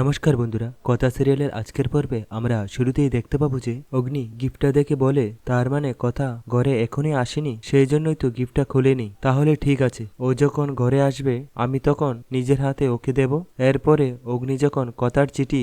নমস্কার বন্ধুরা, কথা সিরিয়ালের আজকের পর্বে আমরা শুরুতেই দেখতে পাবো যে অগ্নি গিফটটা দেখে বলে, তার মানে কথা ঘরে এখনই আসেনি সেই জন্যই তো গিফটটা খুলেনি। তাহলে ঠিক আছে, ও যখন ঘরে আসবে, আমি তখন নিজের হাতে ওকে দেব। এরপরে অগ্নি যখন কথার চিঠি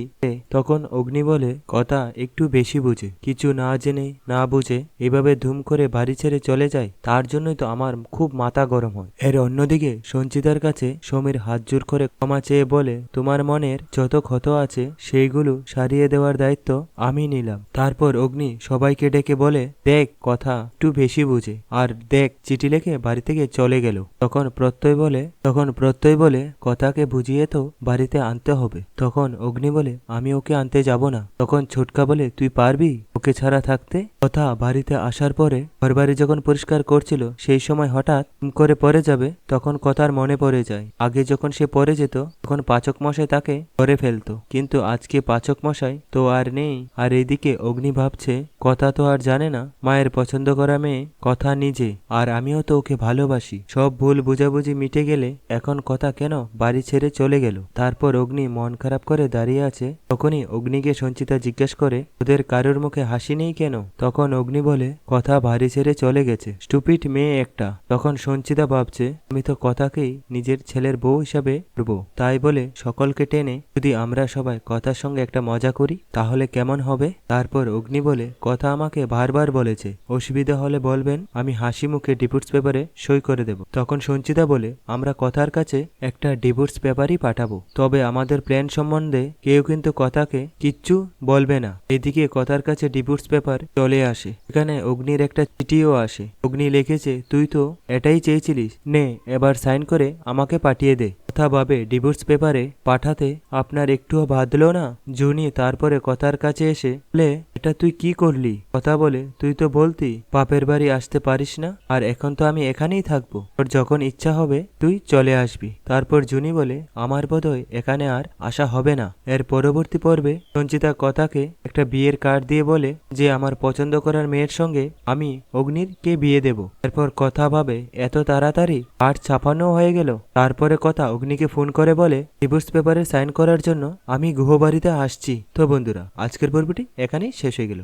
তখন অগ্নি বলে, কথা একটু বেশি বুঝে, কিছু না জেনে, না বুঝে, এভাবে ধুম করে বাড়ি ছেড়ে চলে যায়, তার জন্যই তো আমার খুব মাথা গরম হয়। এর অন্যদিকে সঞ্চিতার কাছে সমীর হাত জোর করে ক্ষমা চেয়ে বলে, তোমার মনের যত ক্ষত আছে, সেইগুলো সারিয়ে দেওয়ার দায়িত্ব আমি নিলাম। তারপর অগ্নি সবাইকে ডেকে বলে, দেখ কথা, একটু বেশি বুঝে, আর দেখ চিঠি লেখে বাড়ি থেকে চলে গেল। তখন প্রত্যয় বলে, তখন প্রত্যয় বলে, কথাকে বুঝিয়ে তো বাড়িতে আনতে হবে। তখন অগ্নি বলে, আমি ওকে আনতে যাব না। তখন ছোটকা বলে, তুই পারবি? ওকে ছাড়া থাকতে কথা বাড়িতে আসার পরে ঘরবাড়ি যখন পরিষ্কার করছিল, সেই সময় হঠাৎ করে পরে যাবে, তখন কথার মনে পড়ে যায়। আগে যখন সে পরে যেত, তখন পাচক মশাই তাকে পরে ফেলতো। কিন্তু আজকে পাচক মশাই তো আর নেই, আর এদিকে অগ্নি ভাবছে কথা তো আর জানে না। মায়ের পছন্দ করা মেয়ে, কথা নিজে। আর আমিও তো ওকে ভালোবাসি। সব ভুল বুঝাবুঝি মিটে গেলে এখন কথা কেন বাড়ি ছেড়ে চলে গেল? তারপর অগ্নি মন খারাপ করে দাঁড়িয়ে আছে। তখনই অগ্নিকে সঞ্চিতা জিজ্ঞেস করে, ওদের কারোর মুখে হাসি নেই কেন? তখন অগ্নি বলে, কথা বাড়ি ছেড়ে চলে গেছে। স্টুপিট মেয়ে একটা। তখন সঞ্চিতা ভাবছে, আমি তো কথাকেই নিজের ছেলের বউ হিসাবে করব তাই বলে সকলকে টেনে, যদি আমরা সবাই কথার সঙ্গে একটা মজা করি, তাহলে কেমন হবে? তারপর অগ্নি বলে কথা আমাকে বারবার বলেছে। অসুবিধা হলে বলবেন, আমি হাসি মুখে ডিভোর্স পেপারে সই করে দেব। তখন সঞ্চিতা বলে, আমরা কথার কাছে একটা ডিভোর্স পেপারই পাঠাবো। তবে আমাদের প্ল্যান সম্বন্ধে কেউ কিন্তু কথাকে কিচ্ছু বলবে না। এদিকে কথার কাছে ডিভোর্স পেপার চলে আসে। এখানে অগ্নির একটা চিঠিও আসে। অগ্নি লিখেছে, তুই তো এটাই চেয়েছিলিস। নে, এবার সাইন করে আমাকে পাঠিয়ে দে। কথা ভাবে ডিভোর্স পেপারে পাঠাতে আপনার একটুও বাঁধলো না? জুনি তারপরে কথার কাছে এসে বলে এটা তুই কি করলি? কথা বলে, তুই তো বলতি, বাপের বাড়ি আসতে পারিস না, আর এখন তো আমি এখানেই থাকব। তোর যখন ইচ্ছা হবে, তুই চলে আসবি। তারপর জুনি বলে, আমার বোধহয় এখানে আর আসা হবে না। এর পরবর্তী পর্বে সঞ্চিতা কথাকে একটা বিয়ের কার্ড দিয়ে বলে যে, আমার পছন্দ করার মেয়ের সঙ্গে আমি অগ্নির কে বিয়ে দেব। এরপর কথা ভাবে, এত তাড়াতাড়ি কার্ড ছাপানো হয়ে গেল। তারপরে কথা অগ্নিকে ফোন করে বলে, ডিভোর্স পেপারে সাইন করার জন্য আমি গুহবাড়িতে আসছি। তো বন্ধুরা, আজকের পর্বটি এখানেই শেষ হয়ে গেল।